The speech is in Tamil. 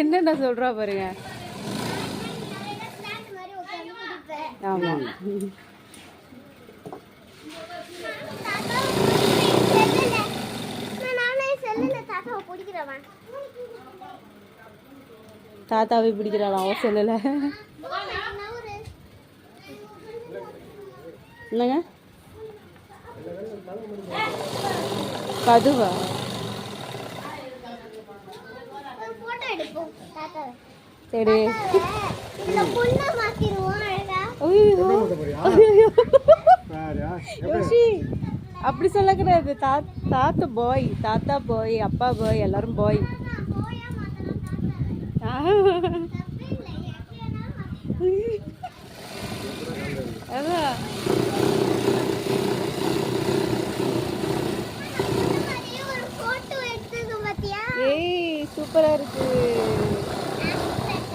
என்னென்ன சொல்கிறா பாருங்க. ஆமாம் மாதிரி தாத்தாவை பிடிக்கிறாளா? தாத்தாவை பிடிக்கிறாளாம் அவ என்னங்க? கதுவா? சரி. அப்படி சொல்லக்கூடாது. தா தாத்தா பாய் தாத்தா பாய் அப்பா பாய் எல்லாரும் பாய். அதான். ஏய். சூப்பராக இருக்குது